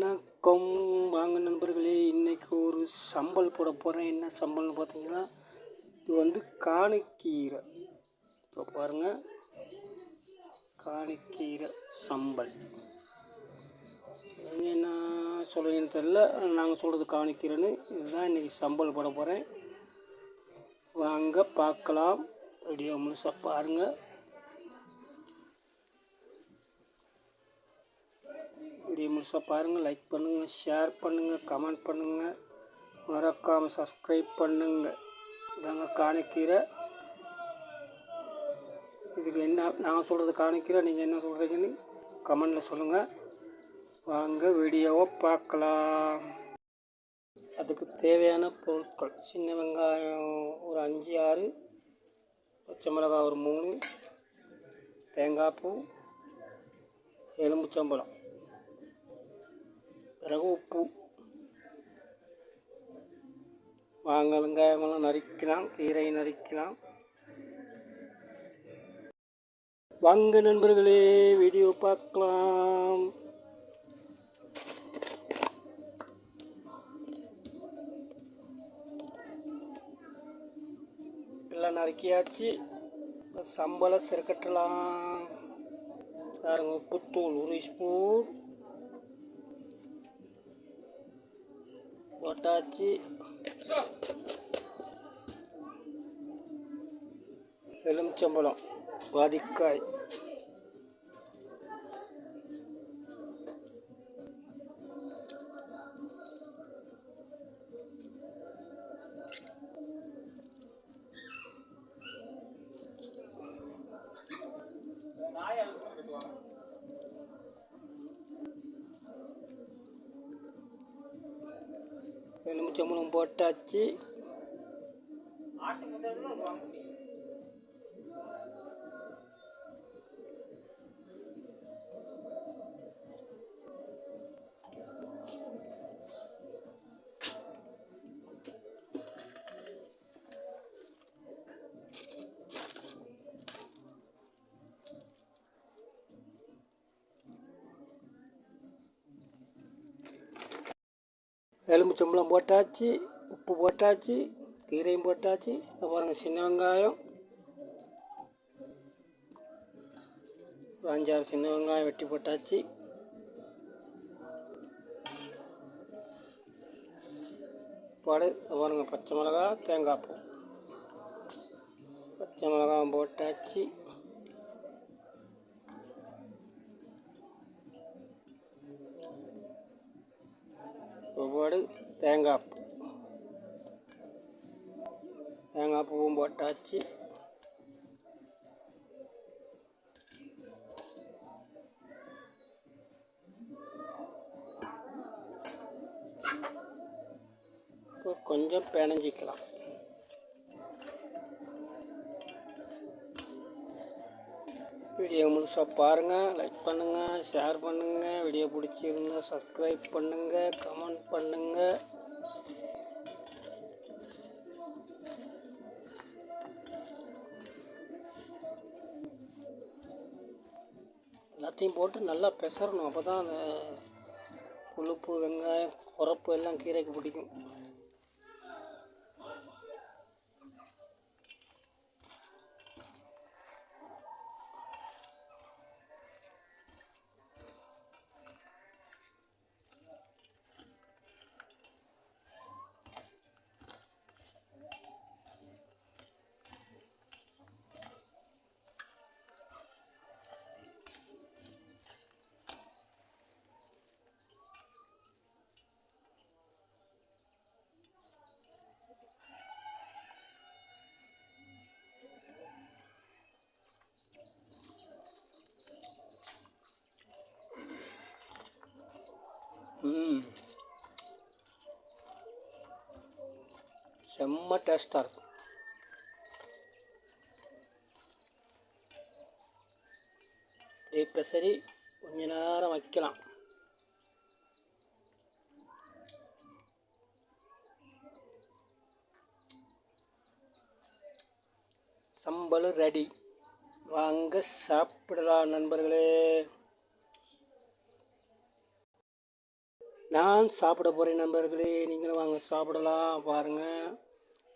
வணக்கம் வாங்க நண்பர்களே. இன்றைக்கி ஒரு சம்பல் போட போகிறேன் என்ன சம்பல்னு பார்த்தீங்கன்னா இது வந்து காணிக்கீரை. இப்போ பாருங்கள் காணிக்கீரை சம்பல். என்ன சொல்கிறீங்கன்னு தெரில நாங்கள் சொல்கிறது காணிக்கீரைன்னு. இதுதான் இன்றைக்கி சம்பல் போட போகிறேன் வாங்க பார்க்கலாம். வீடியோ முழுசாக பாருங்கள் வீடியோ முழுசாக பாருங்கள் லைக் பண்ணுங்கள் ஷேர் பண்ணுங்கள் கமெண்ட் பண்ணுங்கள் மறக்காமல் சப்ஸ்கிரைப் பண்ணுங்கள் இதாங்க காணிக்கீரை. இதுக்கு என்ன நான் சொல்கிறது காணிக்கீரை நீங்கள் என்ன சொல்கிறீங்கன்னு கமெண்டில் சொல்லுங்கள் வாங்க வீடியோவை பார்க்கலாம். அதுக்கு தேவையான பொருட்கள் சின்ன வெங்காயம் ஒரு அஞ்சு ஆறு பச்சை மிளகாய் ஒரு மூணு தேங்காய் பூ எலும்புச்சம்பழம் பிறகு உப்பு வாங்க வெங்காயமெல்லாம் நறுக்கலாம் கீரை நறுக்கலாம் வாங்க நண்பர்களே வீடியோ பார்க்கலாம். எல்லாம் நறுக்கியாச்சு. சம்பளம் சிறுக்கட்டலாம் பாருங்க உப்புத்தூள் ஒரு ஸ்பூன் போட்டாச்சு எலுமிச்சம்பழம் பாதிக்காய் வாதிக்காய் எலுமிச்சம்பழம் போட்டாச்சு எலுமிச்சம்பழம் போட்டாச்சு உப்பு போட்டாச்சு கீரையும் போட்டாச்சு இப்போ பாருங்கள் சின்ன வெங்காயம் அஞ்சாறு சின்ன வெங்காயம் வெட்டி போட்டாச்சு. பாடு பாருங்க பச்சை மிளகா தேங்காய் பூ. பச்சை மிளகாய் போட்டாச்சு. தேங்காய் பூ. தேங்காய் பூவும் போட்டாச்சு. இப்போ கொஞ்சம் பிணைஞ்சிக்கலாம். வீடியோ முழுசாக பாருங்கள் லைக் பண்ணுங்கள் ஷேர் பண்ணுங்கள் வீடியோ பிடிச்சிருந்தா சப்ஸ்கிரைப் பண்ணுங்கள் கமெண்ட் பண்ணுங்கள் எல்லாத்தையும் போட்டு நல்லா பெசரணும் அப்போ தான் அந்த புழுப்பு வெங்காயம் குறப்பு எல்லாம் கீரைக்கு பிடிக்கும். செம்ம டேஸ்ட்டாக இருக்கும். இப்போ சரி கொஞ்ச நேரம் வைக்கலாம். சம்பளம் ரெடி வாங்க சாப்பிடலாம் நண்பர்களே. நான் சாப்பிட போகிறேன் நண்பர்களே. நீங்களும் வாங்க சாப்பிடலாம். பாருங்கள்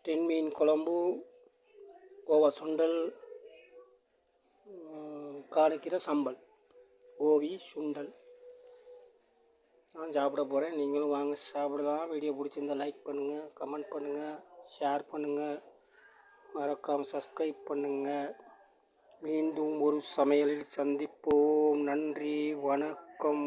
டென் மீன் குழம்பு கோவா சுண்டல் காலைக்கீரை சம்பல் கோவி சுண்டல். நான் சாப்பிட போகிறேன் நீங்களும் வாங்க சாப்பிடலாம். வீடியோ பிடிச்சிருந்தா லைக் பண்ணுங்கள் கமெண்ட் பண்ணுங்கள் ஷேர் பண்ணுங்கள் மறக்காமல் சப்ஸ்கிரைப் பண்ணுங்கள் மீண்டும் ஒரு சமையலில் சந்திப்போம். நன்றி வணக்கம்.